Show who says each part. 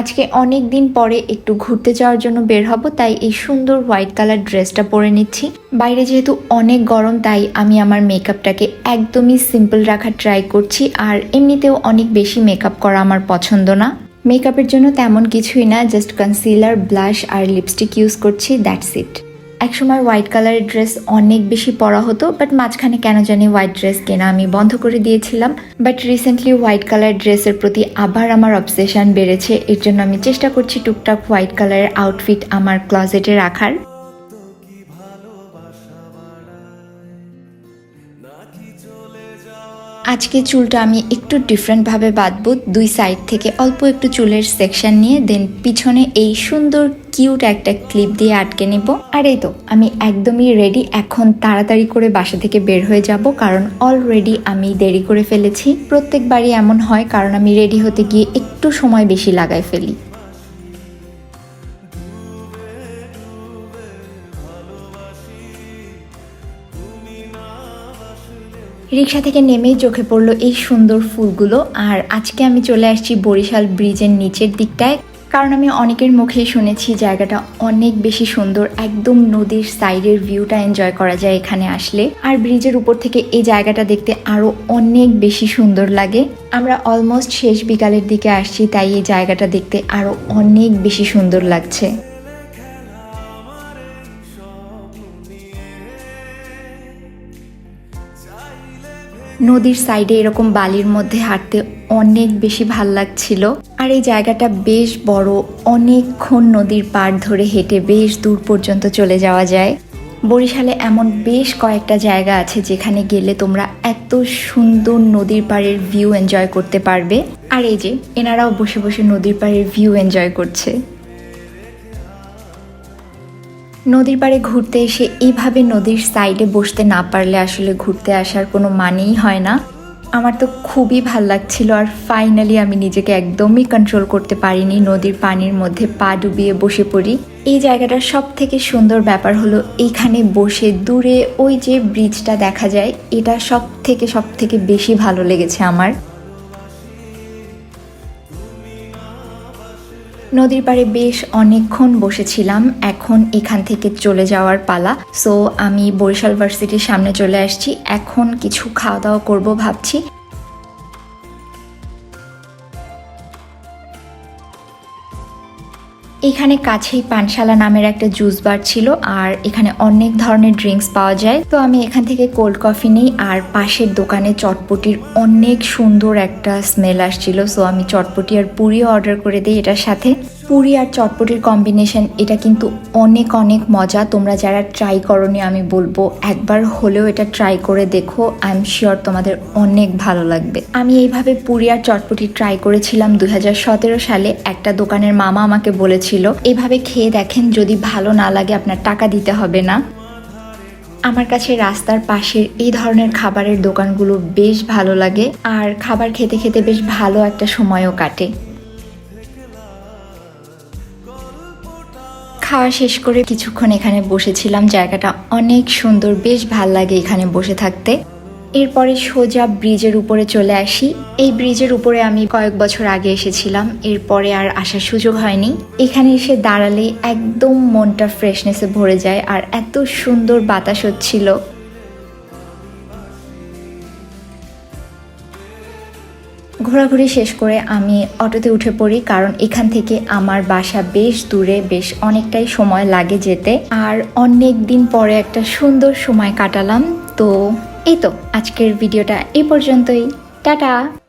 Speaker 1: আজকে অনেক দিন পরে একটু ঘুরতে যাওয়ার জন্য বের হব, তাই এই সুন্দর হোয়াইট কালার ড্রেসটা পরে নিচ্ছি। বাইরে যেহেতু অনেক গরম, তাই আমি আমার মেকআপটাকে একদমই সিম্পল রাখার ট্রাই করছি, আর এমনিতেও অনেক বেশি মেকআপ করা আমার পছন্দ না। মেকআপের জন্য তেমন কিছুই না, জাস্ট কনসিলার, ব্লাশ আর লিপস্টিক ইউজ করছি, দ্যাটস ইট। একসময় হোয়াইট কালারের ড্রেস অনেক বেশি পরা হতো, বাট মাঝখানে কেন জানি হোয়াইট ড্রেস কেনা আমি বন্ধ করে দিয়েছিলাম। বাট রিসেন্টলি হোয়াইট কালার ড্রেসের প্রতি আবার আমার অবসেশন বেড়েছে, এর জন্য আমি চেষ্টা করছি টুকটাক হোয়াইট কালারের আউটফিট আমার ক্লজেটে রাখার। আজকে চুলটা আমি একটু ডিফারেন্টভাবে বাঁধবো, দুই সাইড থেকে অল্প একটু চুলের সেকশন নিয়ে দেন পিছনে এই সুন্দর কিউট একটা ক্লিপ দিয়ে আটকে নিব। আর এই তো, আমি একদমই রেডি এখন তাড়াতাড়ি করে বাসা থেকে বের হয়ে যাব, কারণ অলরেডি আমি দেরি করে ফেলেছি। প্রত্যেকবারই এমন হয়, কারণ আমি রেডি হতে গিয়ে একটু সময় বেশি লাগাই ফেলি। রিক্সা থেকে নেমেই চোখে পড়ল এই সুন্দর ফুলগুলো। আর আজকে আমি চলে আসছি বরিশাল ব্রিজের নিচের দিকটায়। কারণ আমি অনেকের মুখেই শুনেছি জায়গাটা অনেক বেশি সুন্দর, একদম নদীর সাইডের ভিউটা এনজয় করা যায় এখানে আসলে। আর ব্রিজের উপর থেকে এই জায়গাটা দেখতে আরও অনেক বেশি সুন্দর লাগে। আমরা অলমোস্ট শেষ বিকালের দিকে আসছি, তাই এই জায়গাটা দেখতে আরও অনেক বেশি সুন্দর লাগছে। নদীর সাইডে এরকম বালির মধ্যে হাঁটতে অনেক বেশি ভালো লাগছিল। আর এই জায়গাটা বেশ বড়, অনেকক্ষণ নদীর পাড় ধরে হেঁটে বেশ দূর পর্যন্ত চলে যাওয়া যায়। বরিশালে এমন বেশ কয়েকটা জায়গা আছে যেখানে গেলে তোমরা এত সুন্দর নদীর পাড়ের ভিউ এনজয় করতে পারবে। আর এই যে, এনারাও বসে বসে নদীর পাড়ের ভিউ এনজয় করছে। নদীর পাড়ে ঘুরতে এসে এইভাবে নদীর সাইডে বসতে না পারলে আসলে ঘুরতে আসার কোনো মানেই হয় না। আমার তো খুবই ভালো লাগছিল আর ফাইনালি আমি নিজেকে একদমই কন্ট্রোল করতে পারিনি, নদীর পানির মধ্যে পা ডুবিয়ে বসে পড়ি। এই জায়গাটার সব থেকে সুন্দর ব্যাপার হলো এইখানে বসে দূরে ওই যে ব্রিজটা দেখা যায়, এটা সব থেকে সব থেকে বেশি ভালো লেগেছে আমার। নদীর পাড়ে বেশ অনেকক্ষণ বসেছিলাম, এখন এখান থেকে চলে যাওয়ার পালা। সো আমি বরিশাল ভার্সিটির সামনে চলে আসছি, এখন কিছু খাওয়া দাওয়া করব ভাবছি। এখানে কাছেই পানশালা নামের একটা জুস বার ছিল, আর এখানে অনেক ধরনের ড্রিঙ্কস পাওয়া যায়। তো আমি এখান থেকে কোল্ড কফি নিই, আর পাশের দোকানে চটপটির অনেক সুন্দর একটা স্মেল আসছিল, সো আমি চটপটি আর পুরিও অর্ডার করে দিই এটার সাথে। পুরি আর চটপটির কম্বিনেশন এটা কিন্তু অনেক অনেক মজা। তোমরা যারা ট্রাই করনি, আমি বলব একবার হলেও এটা ট্রাই করে দেখো। আই এম শিওর তোমাদের অনেক ভালো লাগবে। আমি এইভাবে পুরি আর চটপটি ট্রাই করেছিলাম দু হাজার সতেরো সালে। একটা দোকানের মামা আমাকে বলেছিল, এভাবে খেয়ে দেখেন, যদি ভালো না লাগে আপনার টাকা দিতে হবে না। আমার কাছে রাস্তার পাশের এই ধরনের খাবারের দোকানগুলো বেশ ভালো লাগে, আর খাবার খেতে খেতে বেশ ভালো একটা সময়ও কাটে। খাওয়া শেষ করে কিছুক্ষণ এখানে বসেছিলাম। জায়গাটা অনেক সুন্দর, বেশ ভালো লাগে এখানে বসে থাকতে। এরপরে সোজা ব্রিজের উপরে চলে আসি। এই ব্রিজের উপরে আমি কয়েক বছর আগে এসেছিলাম। এরপরে আর আসার সুযোগ হয়নি। এখানে এসে দাঁড়ালে একদম মনটা ফ্রেশনেসে ভরে যায় আর এত সুন্দর বাতাস হচ্ছিল। ঘোরাঘুরি শেষ করে আমি অটোতে উঠে পড়ি, কারণ এখান থেকে আমার বাসা বেশ দূরে, বেশ অনেকটাই সময় লাগে যেতে। আর অনেক দিন পরে একটা সুন্দর সময় কাটালাম, তো এই তো আজকের ভিডিওটা এই পর্যন্তই। টাটা!